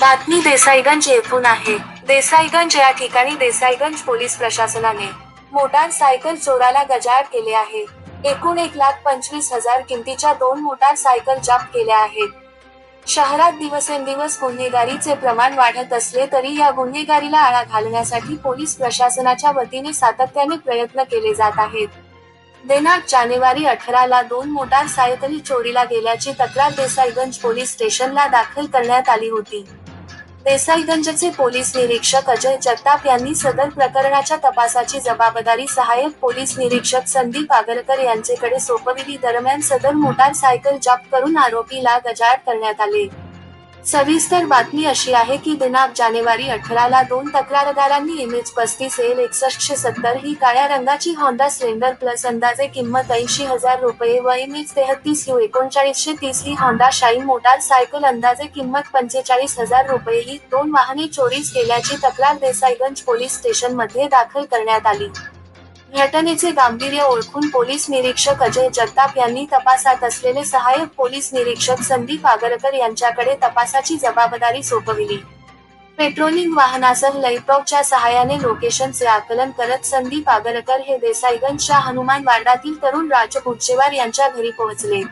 बातमी देसाईगंज येथून आहे. देसाईगंज या ठिकाणी देसाईगंज पोलीस प्रशासनाने मोटार सायकल चोराला गजाआड केले आहे. एकूण एक लाख पंचवीस हजार किमतीच्या दोन मोटार सायकल जप्त केल्या आहेत. शहरात दिवसेंदिवस गुन्हेगारीचे प्रमाण वाढत असले तरी या गुन्हेगारीला आळा घालण्यासाठी पोलीस प्रशासनाच्या वतीने सातत्याने प्रयत्न केले जात आहेत. दिनांक जानेवारी अठराला दोन मोटार सायकली चोरीला गेल्याची तक्रार देसाईगंज पोलीस स्टेशनला दाखल करण्यात आली होती. देसाईगंजचे पोलीस निरीक्षक अजय जगताप यांनी सदर प्रकरणाच्या तपासाची जबाबदारी सहाय्यक पोलीस निरीक्षक संदीप आगरकर यांचेकडे सोपविली. दरम्यान सदर मोटार सायकल जप्त करून आरोपीला गजाआड करण्यात आले. सविस्तर बातमी अशी आहे की दिनांक जानेवारी अठराला दोन तक्रारदारांनी इमेज पस्तीस एल एकसष्टशे सत्तर ही काळ्या रंगाची होंडा स्प्लेंडर प्लस अंदाजे किंमत ऐंशी हजार रुपये व इमेज तेहतीस यू एकोणचाळीसशे तीस ही होंडा शाईन मोटार सायकल अंदाजे किंमत पंचेचाळीस हजार रुपये ही दोन वाहने चोरीस केल्याची तक्रार देसाईगंज पोलीस स्टेशनमध्ये दाखल करण्यात आली. घटनेचे गांभीर्य ओळखून पोलीस निरीक्षक अजय जगताप यांनी तपासात असलेले सहाय्यक पोलीस निरीक्षक संदीप आगरकर यांच्याकडे तपासाची जबाबदारी सोपविली. पेट्रोलिंग वाहनासह लैपटॉपच्या सहाय्याने लोकेशनचे आकलन करत संदीप आगरकर हे देसाईगंजच्या हनुमान वार्डातील तरुण राजपुच्छेवार यांच्या घरी पोहोचले.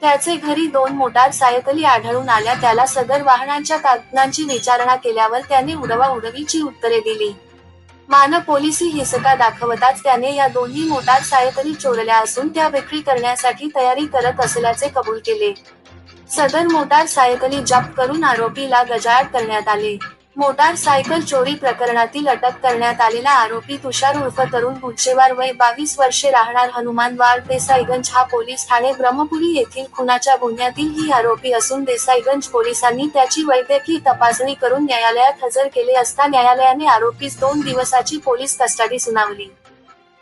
त्याचे घरी दोन मोटार सायकली आढळून आल्या त्याला सदर वाहनांच्या कागदांची विचारणा केल्यावर त्याने उडवा उडवीची उत्तरे दिली. मान पोलिसी हिसका दाखवताच त्याने या दोन्ही मोटार सायकली चोरल्या असून त्या विक्री करण्यासाठी तयारी करत असल्याचे कबूल केले. सदर मोटार सायकली जप्त करून आरोपीला गजाआड करण्यात आले. मोटार सायकल चोरी प्रकरणातील अटक करण्यात आलेला आरोपी तुषार उर्फ तरुण गुच्छेवार वय बावीस वर्षे राहणार हनुमानवाड देसाईगंज हा पोलीस ठाणे ब्रह्मपुरी येथील खुनाच्या गुन्ह्यातील ही आरोपी असून देसाईगंज पोलिसांनी त्याची वैद्यकीय तपासणी करून न्यायालयात हजर केले असता न्यायालयाने आरोपीस दोन दिवसाची पोलीस कस्टडी सुनावली.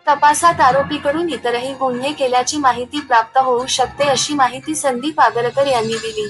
तपासात आरोपीकडून इतरही गुन्हे केल्याची माहिती प्राप्त होऊ शकते अशी माहिती संदीप आगरकर यांनी दिली.